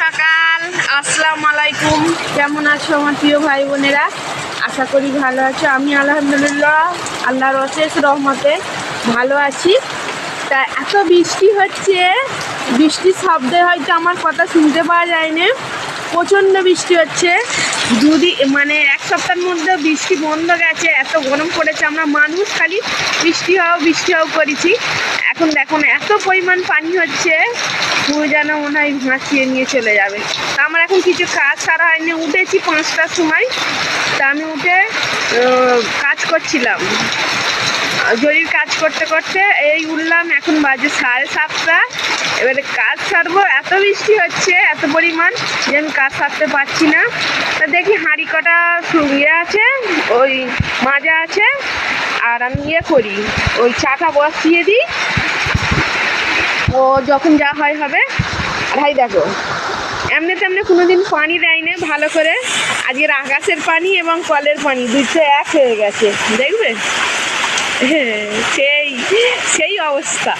সকাল, আসসালামু আলাইকুম। কেমন আছো আমার প্রিয় ভাই বোনেরা? আশা করি ভালো আছো। আমি আলহামদুলিল্লাহ আল্লাহর অশেষ রহমতে ভালো আছি। তা এত বৃষ্টি হচ্ছে, বৃষ্টির শব্দে হয়তো আমার কথা শুনতে পাওয়া যায়নি। প্রচণ্ড বৃষ্টি হচ্ছে। দুদি মানে এক সপ্তাহের মধ্যে বৃষ্টি বন্ধ গেছে, এত গরম পড়েছে, আমরা মানুষ খালি বৃষ্টি হও বৃষ্টি হও করেছি। এখন দেখো না এত পরিমাণ পানি হচ্ছে। পুরো যেন মনে হয় ভাসিয়ে নিয়ে চলে যাবে। তা আমার এখন কিছু কাজ সারা হয়নি, উঠেছি পাঁচটার সময়। তা আমি উঠে কাজ করছিলাম। জরির কাজ করতে করতে এই উঠলাম এখন বাজে সাড়ে সাতটা। এবারে কাজ সারবো, এত বৃষ্টি হচ্ছে, এত পরিমাণ যে আমি কাজ সারতে পারছি না। তা দেখি হাঁড়ি কটা ইয়ে আছে, ওই মাজা আছে, আর আমি ইয়ে করি, ওই চাটা বসিয়ে দিই। ও যখন যা হয় হবে। ভাই দেখো এমনি তেমনি কোনোদিন পানি দেয় দেয়নি ভালো করে। আজকের আকাশের পানি এবং কলের পানি দুটো এক হয়ে গেছে দেখবে? হ্যাঁ, সেই সেই অবস্থা।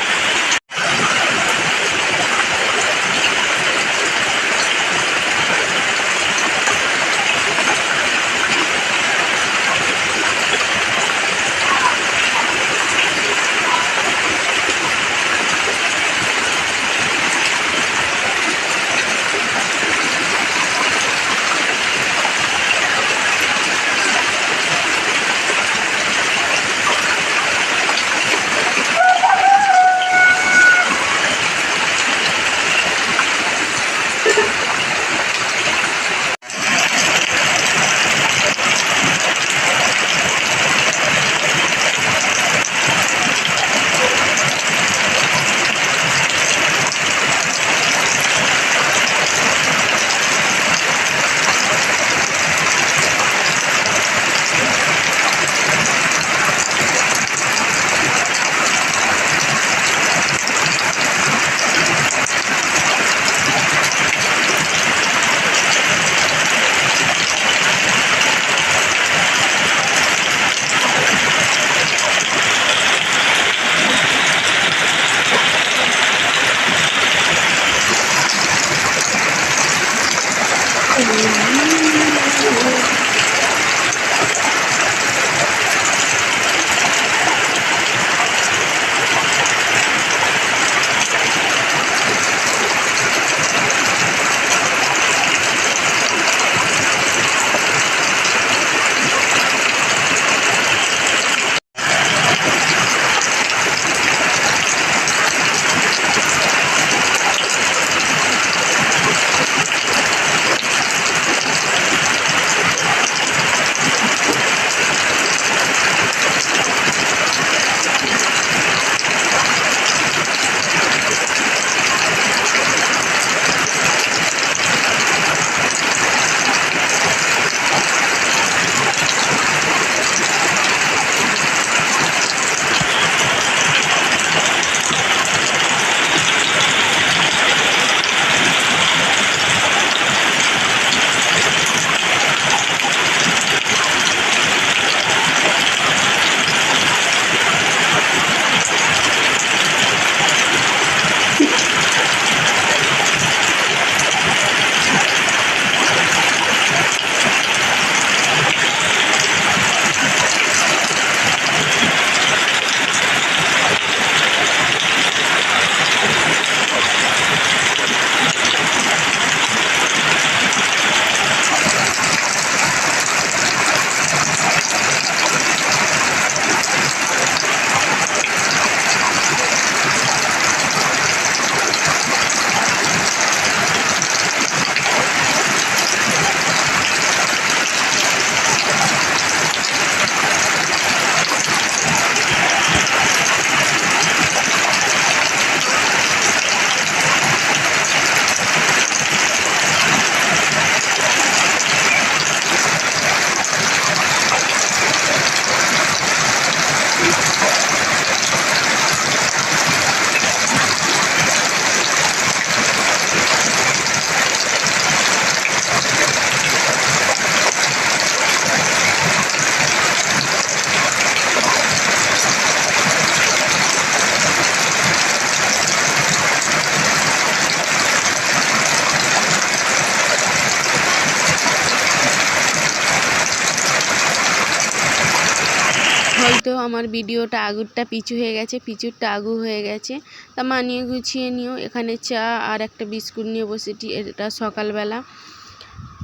আমার ভিডিওটা আগুরটা পিছু হয়ে গেছে পিছুরটা আগু হয়ে গেছে। তা মানিয়ে গুছিয়ে নিও, এখানে চা আর একটা বিস্কুট নিয়ে বসেছি, এটা সকালবেলা।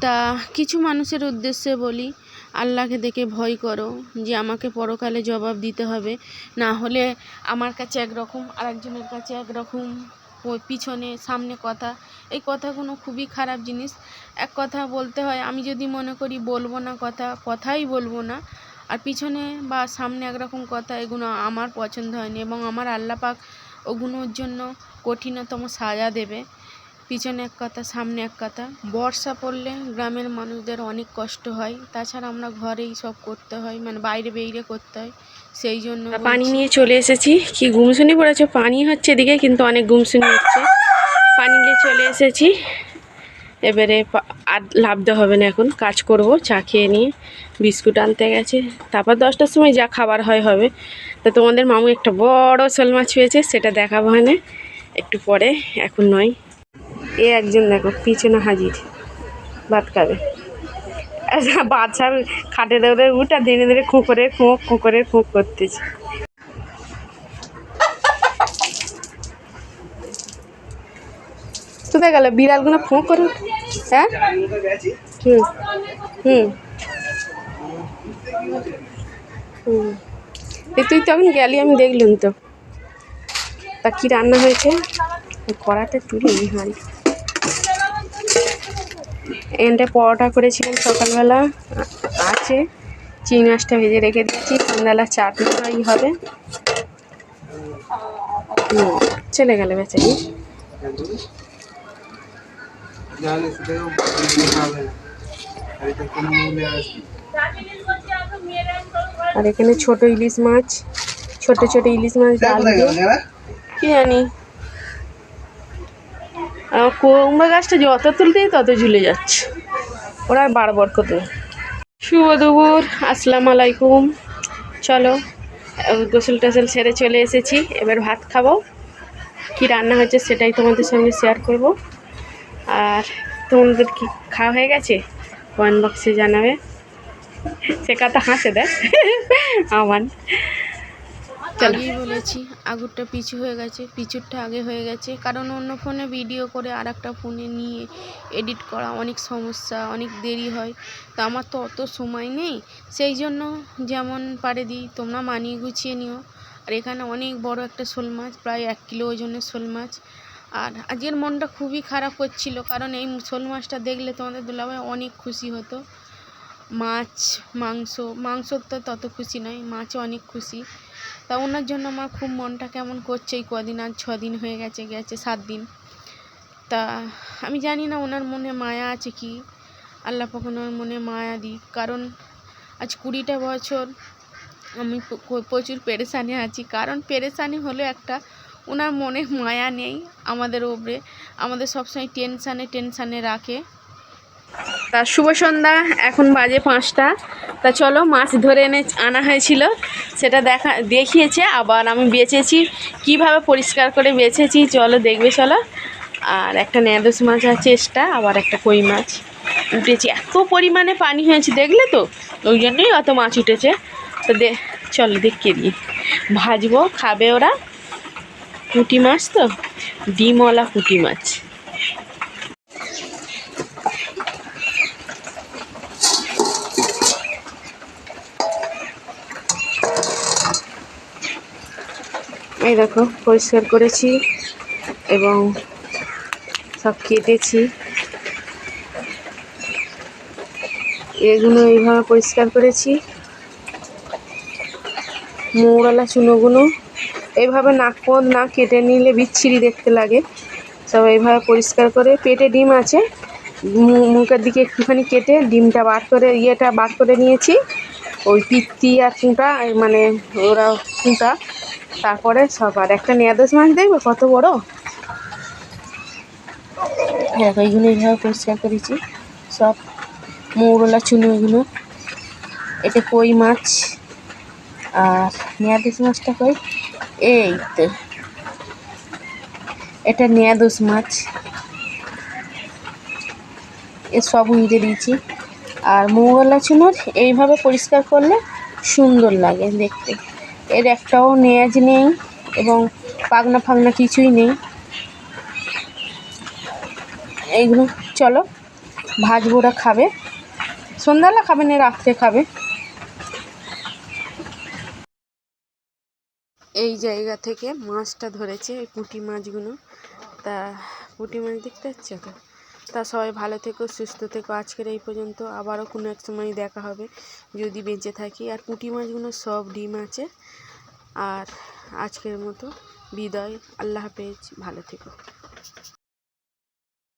তা কিছু মানুষের উদ্দেশ্যে বলি, আল্লাহকে দেখে ভয় করো যে আমাকে পরকালে জবাব দিতে হবে। না হলে আমার কাছে একরকম, আরেকজনের কাছে একরকম পিছনে, সামনে কথা। এই কথাগুলো খুবই খারাপ জিনিস। এক কথা বলতে হয়, আমি যদি মনে করি বলব না কথা, কথাই বলব না। আর পিছনে বা সামনে একরকম কথা এগুলো আমার পছন্দ হয়নি এবং আমার আল্লাহ পাক ওগুলোর জন্য কঠিনতম সাজা দেবে। পিছনে এক কথা সামনে এক কথা। বর্ষা পড়লে গ্রামের মানুষদের অনেক কষ্ট হয়। তাছাড়া আমরা ঘরেই সব করতে হয় মানে বাইরে বেরিয়ে করতে হয়। সেই জন্য পানি নিয়ে চলে এসেছি। কি গুমসুনি পড়েছে? পানি হচ্ছে এদিকে কিন্তু অনেক গুমসুনি হচ্ছে। পানি নিয়ে চলে এসেছি। এবারে আর লাভতে হবে না এখন। কাজ করব চা খেয়ে নিয়ে বিস্কুট আনতে গেছে। তারপর দশটার সময় যা খাবার হয় হবে। তো তোমাদের মামু একটা বড় শোল মাছ হয়েছে সেটা দেখাবো না একটু পরে এখন নয়। এ একজন দেখো পিছনে হাজির। ভাত খাবে। আচ্ছা, বাচ্চা খাটে দৌড়ে উঠা দিনে দিনে খুঁকরে খুঁক খুঁকরে খুঁক করতেছে। কোথায় গেল? বিড়ালগুলো ফোঁ করে উঠে? হ্যাঁ? হুম। হুম। হুম। তুই তখন গেলি, আমি দেখলুম তো। তা কী রান্না হয়েছে? কড়াটা তুলে হয় এনটা পরোটা করেছিলাম সকালবেলা, আছে। চিংড়ি মাছটা ভেজে রেখে দিচ্ছি, সন্ধ্যাবেলা চাটনি হবে। চলে গেলে বেচারি। জানে সেটাও খাবে না আর এটা কোনো মূল্যে আসবে আর এখানে ছোট ইলিশ মাছ ছোট ছোট ইলিশ মাছ ডাল দিয়ে কি জানি। আমার কুমড়া গাছটা যত তুলতেই তত ঝুলে যাচ্ছে। ওরা আর বারবার কত শুভ দুপুর আসসালামু আলাইকুম। চলো গোসল টোসল সেরে চলে এসেছি। এবার ভাত খাব। কি রান্না হচ্ছে সেটাই তোমাদের সঙ্গে শেয়ার করব। আর তোমাদের কি খাওয়া হয়ে গেছে? কমেন্ট বক্সে জানাবে। সে কথা হাসে দেখ। আমার আগেই বলেছি, আগুরটা পিছু হয়ে গেছে, পিছুরটা আগে হয়ে গেছে। কারণ অন্য ফোনে ভিডিও করে আর একটা ফোনে নিয়ে এডিট করা অনেক সমস্যা, অনেক দেরি হয়। তা আমার তো অত সময় নেই। সেই জন্য যেমন পারে দিই, তোমরা মানিয়ে গুছিয়ে নিও। আর এখানে অনেক বড় একটা শোল মাছ, প্রায় এক কিলো ওজনের শোল মাছ। আর আজকের মনটা খুবই খারাপ হচ্ছিল কারণ এই শোল মাছটা দেখলে তোমাদের দুলাভাই অনেক খুশি হতো। মাছ, মাংস মাংস তো তত খুশি নয় মাছে অনেক খুশি। তা ওনার জন্য আমার খুব মনটা কেমন করছে এই কদিন আর দিন হয়ে গেছে গেছে সাত দিন। তা আমি জানি না ওনার মনে মায়া আছে কি, আল্লাহ পাক ওনার মনে মায়া দিক, কারণ আজ কুড়িটা বছর আমি প্রচুর পেরেশানি আছি, কারণ পেরেশানি হলো একটা ওনার মনে মায়া নেই আমাদের ওপরে আমাদের সবসময় টেনশানে টেনশানে রাখে। তা শুভ সন্ধ্যা, এখন বাজে পাঁচটা। তা চলো, মাছ ধরে এনে আনা হয়েছিল। সেটা দেখা, দেখিয়েছে। আবার আমি বেচেছি। কীভাবে পরিষ্কার করে বেছেছি চলো দেখবে, চলো। আর একটা ন্যাদোস মাছ আছে এক্সট্রা আবার একটা কই মাছ উঠেছে। এত পরিমাণে পানি হয়েছে, দেখলে তো? ওই জন্যই অত মাছ উঠেছে। তো দে, চলো দেখিয়ে দিই। ভাজবো, খাবে ওরা। পুঁটি মাছ তো? ডিমওয়ালা পুঁটি মাছ। এই দেখো, পরিষ্কার করেছি এবং সব কেটেছি। এগুলো এইভাবে পরিষ্কার করেছি। মৌরালা চুনোগুলো। এইভাবে নাক পদ না কেটে নিলে বিচ্ছিরি দেখতে লাগে। সব এইভাবে পরিষ্কার করে পেটে ডিম আছে। মুখের দিকে একটুখানি কেটে ডিমটা বার করে, ইয়েটা বার করে নিয়েছি। ওই পিত্তি আর কুঁটা মানে ওরা কুঁটা। তারপরে সব আর একটা নেয়াদোস মাছ দেখবে, কত বড়? দেখো, এইগুলো এইভাবে পরিষ্কার করেছি। সব মৌরলা চুনো এগুলো। এটা কই মাছ? আর নেয়াদোস মাছটা কই? এই তো। এটা নেয়াদোস মাছ। এ সব উইড়ে দিয়েছি। আর মৌরলা চুনোর এইভাবে পরিষ্কার করলে সুন্দর লাগে দেখতে। এর একটাও নেয়াজ নেই এবং পাগনা ফাগনা কিছুই নেই। এইগুলো চলো ভাজবো ওরা খাবে। সন্ধ্যাবেলা খাবে না রাত্রে খাবে? এই জায়গা থেকে মাছটা ধরেছে, এই পুঁটি মাছগুলো। তা পুঁটি মাছ দেখতে পাচ্ছ তো? তা সবাই ভালো থেকো, সুস্থ থেকো। আজকের এই পর্যন্ত আবারও কোনো এক সময় দেখা হবে, যদি বেঁচে থাকি। আর পুঁটি মাছগুলো সব ডিম আছে। আর আজকের মতো বিদায়। আল্লাহ হাফেজ। ভালো থেকো।